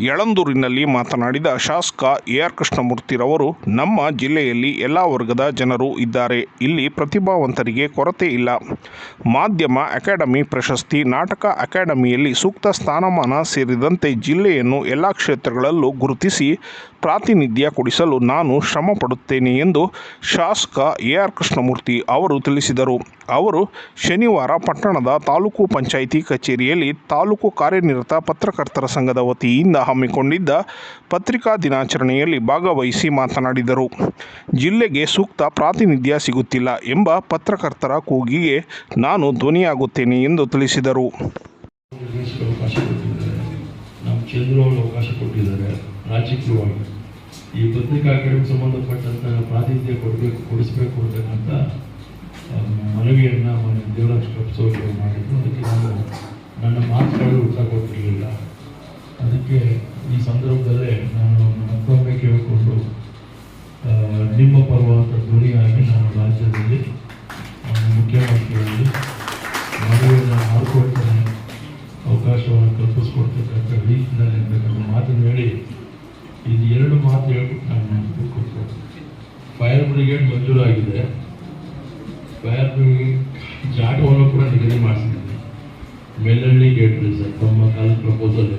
ಯಳಂದೂರಿನಲ್ಲಿ ಮಾತನಾಡಿದ ಶಾಸಕ A R ಕೃಷ್ಣಮೂರ್ತಿರವರು, ನಮ್ಮ ಜಿಲ್ಲೆಯಲ್ಲಿ ಎಲ್ಲ ವರ್ಗದ ಜನರು ಇದ್ದಾರೆ. ಇಲ್ಲಿ ಪ್ರತಿಭಾವಂತರಿಗೆ ಕೊರತೆ ಇಲ್ಲ. ಮಾಧ್ಯಮ ಅಕಾಡೆಮಿ ಪ್ರಶಸ್ತಿ, ನಾಟಕ ಅಕಾಡೆಮಿಯಲ್ಲಿ ಸೂಕ್ತ ಸ್ಥಾನಮಾನ ಸೇರಿದಂತೆ ಜಿಲ್ಲೆಯನ್ನು ಎಲ್ಲ ಕ್ಷೇತ್ರಗಳಲ್ಲೂ ಗುರುತಿಸಿ ಪ್ರಾತಿನಿಧ್ಯ ಕೊಡಿಸಲು ನಾನು ಶ್ರಮ ಪಡುತ್ತೇನೆ ಎಂದು ಶಾಸಕ ಎ ಆರ್ ಕೃಷ್ಣಮೂರ್ತಿ ಅವರು ತಿಳಿಸಿದರು. ಅವರು ಶನಿವಾರ ಪಟ್ಟಣದ ತಾಲೂಕು ಪಂಚಾಯಿತಿ ಕಚೇರಿಯಲ್ಲಿ ತಾಲೂಕು ಕಾರ್ಯನಿರತ ಪತ್ರಕರ್ತರ ಸಂಘದ ವತಿಯಿಂದ ಹಮ್ಮಿಕೊಂಡಿದ್ದ ಪತ್ರಿಕಾ ದಿನಾಚರಣೆಯಲ್ಲಿ ಭಾಗವಹಿಸಿ ಮಾತನಾಡಿದರು. ಜಿಲ್ಲೆಗೆ ಸೂಕ್ತ ಪ್ರಾತಿನಿಧ್ಯ ಸಿಗುತ್ತಿಲ್ಲ ಎಂಬ ಪತ್ರಕರ್ತರ ಕೂಗಿಗೆ ನಾನು ಧ್ವನಿಯಾಗುತ್ತೇನೆ ಎಂದು ತಿಳಿಸಿದರು. ಈ ಪತ್ರಿಕಾ ಅಕಾಡೆಮಿ ಸಂಬಂಧಪಟ್ಟಂತ ಪ್ರಾತಿನಿಧ್ಯ ಕೊಡಬೇಕು, ಕೊಡಿಸಬೇಕು ಅಂತಕ್ಕಂಥ ಮನವಿಯನ್ನು ಮಾನ್ಯ ದೇವರಾಜ್ ಕಪ್ಸ್ ಅವರು ಮಾಡಿದ್ರು. ಅದಕ್ಕೆ ನಾನು ನನ್ನ ಮಾತುಗಳು ಉತ್ತರ ಕೊಟ್ಟಿರಲಿಲ್ಲ. ಅದಕ್ಕೆ ನಿಮ್ಮ ಪರವಾದ ಧ್ವನಿಯಾಗಿ ನಾನು ರಾಜ್ಯದಲ್ಲಿ ಆ, ಮುಖ್ಯಮಂತ್ರಿಗಳಲ್ಲಿ ಮನವಿಯನ್ನು ಮಾಡಿಕೊಡ್ತೇನೆ ಅವಕಾಶವನ್ನು ಕಲ್ಪಿಸ್ಕೊಡ್ತಕ್ಕಂಥ ರೀತಿಯಲ್ಲಿ ಅಂತಕ್ಕಂಥ ಮಾತನ್ನು ಹೇಳಿ ಇದು ಎರಡು ಮಾತು ಹೇಳ್ಬಿಟ್ಟು ನಾನು ಕೊಡ್ತೇನೆ ಫೈರ್ ಬ್ರಿಗೇಡ್ ಮಂಜೂರಾಗಿದೆ. ಫೈರ್ ಬ್ರಿಗೇಡ್ ಜಾಗವನ್ನು ಕೂಡ ನಿಗದಿ ಮಾಡಿಸಿದ್ದೀನಿ ಮೆಲ್ಲಳ್ಳಿ ಗೇಟ್ ಸರ್ ತಮ್ಮ ಕಾಲ ಪ್ರಪೋಸಲ್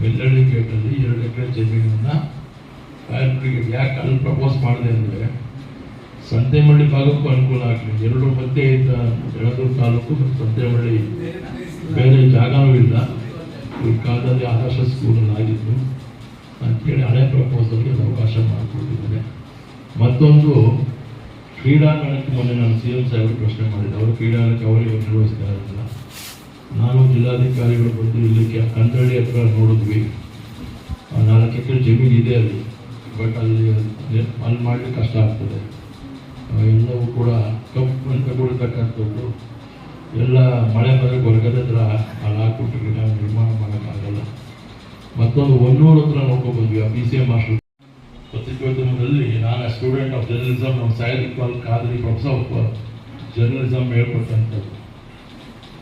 ಮೆಲ್ಲಳ್ಳಿ ಗೇಟಲ್ಲಿ ಎರಡು ಎಕರೆ ಜಮೀನನ್ನು ಬ್ರಿಗೇಡ್ ಯಾಕೆ ಅಲ್ಲಿ ಪ್ರಪೋಸ್ ಮಾಡಿದೆ ಅಂದರೆ ಸಂತೆಮಳ್ಳಿ ಭಾಗಕ್ಕೂ ಅನುಕೂಲ ಆಗಲಿ. ಎರಡು ಇದ್ದ ಬೆಳಗೂರು ತಾಲೂಕು ಮತ್ತು ಸಂತೆಮಳ್ಳಿ ಬೇರೆ ಜಾಗವೂ ಇಲ್ಲ ಈ ಕಾಲದಲ್ಲಿ ಆದರ್ಶ ಸ್ಕೂಲಲ್ಲಿ ಆಗಿದ್ದು, ಅಂತೇಳಿ ಹಳೆ ಪ್ರಪೋಸಲ್ಗೆ ಅವಕಾಶ ಮಾಡಿಕೊಟ್ಟಿದ್ದಾರೆ. ಮತ್ತೊಂದು, ಕ್ರೀಡಾಂಗಣಕ್ಕೆ ಮೊನ್ನೆ ನಾನು ಸಿ ಎಂ ಸಾಹೇಬರು ಪ್ರಶ್ನೆ ಮಾಡಿದ್ದೆ ಅವರು ಕ್ರೀಡಾಂಗಣಕ್ಕೆ ಅವರಿಗೆ ನಿರ್ವಹಿಸ್ತಾ ಇರಲಿಲ್ಲ ನಾನು ಜಿಲ್ಲಾಧಿಕಾರಿಗಳು ಬಂದು ಇಲ್ಲಿ ಕಂದಳ್ಳಿ ಹತ್ರ ನೋಡಿದ್ವಿ. ನಾಲ್ಕು ಎಕರೆ ಜಮೀನು ಇದೆ ಅಲ್ಲಿ. ಬಟ್ ಅಲ್ಲಿ ಅಲ್ಲಿ ಮಾಡಲಿಕ್ಕೆ ಕಷ್ಟ ಆಗ್ತದೆ. ಎಲ್ಲವೂ ಕೂಡ ಕಪ್ಪು ಅಂತ ಕೊಡ್ತಕ್ಕಂಥದ್ದು ಎಲ್ಲ ಮಳೆ ಬರೋ ಹೊರಗಡೆ ಹತ್ರ ಅಲ್ಲಿ ಹಾಕ್ಬಿಟ್ಟಿಗೆ ನಾವು ನಿರ್ಮಾಣ ಮಾಡೋಕ್ಕಾಗಲ್ಲ ಮತ್ತೊಂದು ಒನ್ನೂರು ಹತ್ರ ನೋಡ್ಕೊಂಡು ಬಂದ್ವಿ, ಆ ಬಿ ಸಿ ಎ ಮಾಸ್ಟರ್ ಪತ್ರಿಕೋದ್ಯಮದಲ್ಲಿ ನಾನು ಸ್ಟೂಡೆಂಟ್ ಆಫ್ ಜರ್ನಲಿಸಮ್ ನಮ್ಮ Syed Iqbal Khadri professor of journalism ಹೇಳ್ಕೊಟ್ಟಂಥದ್ದು.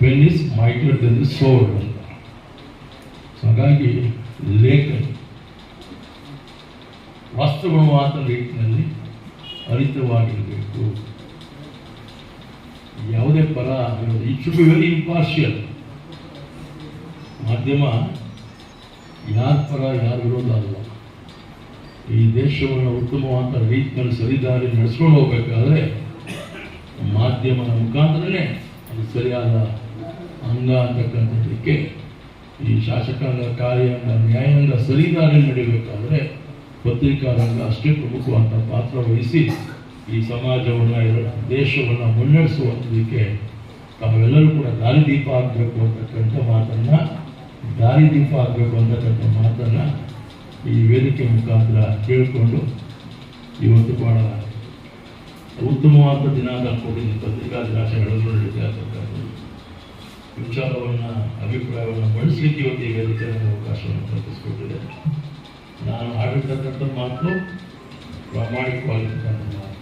Pen is soul ಅಂತ ಹಾಗಾಗಿ ಲೇಖನಿ ವಾಸ್ತವವಾದ ರೀತಿಯಲ್ಲಿ ಅರಿತವಾಗಿರಬೇಕು. ಯಾವುದೇ ಪರ it should be very impartial ಮಾಧ್ಯಮ ಯಾರ ಪರ, ಯಾರ ವಿರೋಧ ಅಲ್ಲ. ಈ ದೇಶವನ್ನು ಉತ್ತಮವಾದ ರೀತಿಯಲ್ಲಿ ಸರಿದಾರಿ ನಡೆಸ್ಕೊಂಡು ಹೋಗ್ಬೇಕಾದ್ರೆ ಮಾಧ್ಯಮದ ಮುಖಾಂತರನೇ ಅದು ಸರಿಯಾದ ಅಂಗ ಅಂತಕ್ಕಂಥದ್ದಕ್ಕೆ ಈ ಶಾಸಕಾಂಗ ಕಾರ್ಯಾಂಗ ನ್ಯಾಯಾಂಗ ಸರಿದಾರಿ ನಡೀಬೇಕಾದ್ರೆ ಪತ್ರಿಕಾ ರಂಗ ಅಷ್ಟೇ ಪ್ರಮುಖವಾದ ಪಾತ್ರ ವಹಿಸಿ ಈ ಸಮಾಜವನ್ನು ದೇಶವನ್ನು ಮುನ್ನಡೆಸುವಂಥದಕ್ಕೆ ತಾವೆಲ್ಲರೂ ಕೂಡ ದಾರಿದೀಪ ಆಗಬೇಕು ಅಂತಕ್ಕಂಥ ಮಾತನ್ನ ದಾರಿದೀಪ ಆಗಬೇಕು ಅಂತಕ್ಕಂಥ ಮಾತನ್ನ ಈ ವೇದಿಕೆ ಮುಖಾಂತರ ಕೇಳಿಕೊಂಡು ಇವತ್ತು ಬಹಳ ಉತ್ತಮವಾದ ದಿನ ಅಂತ ಅನ್ಕೊಂಡಿದ್ದೀನಿ ಪತ್ರಿಕಾ ದಿನಾಚರಣೆಗಳನ್ನು ನಡೀತಾ ಇರ್ತಕ್ಕಂಥದ್ದು ವಿಚಾರವನ್ನು, ಅಭಿಪ್ರಾಯವನ್ನು ಬಳಸಲಿಕ್ಕೆ ಇವತ್ತು ಈ ವೇದಿಕೆ ಅವಕಾಶವನ್ನು ಕಲ್ಪಿಸಿಕೊಟ್ಟಿದೆ ನಾನು ಆಡಿರ್ತಕ್ಕಂಥ ಮಾತು ಪ್ರಾಮಾಣಿಕವಾಗಿರ್ತಕ್ಕಂಥ ಮಾತು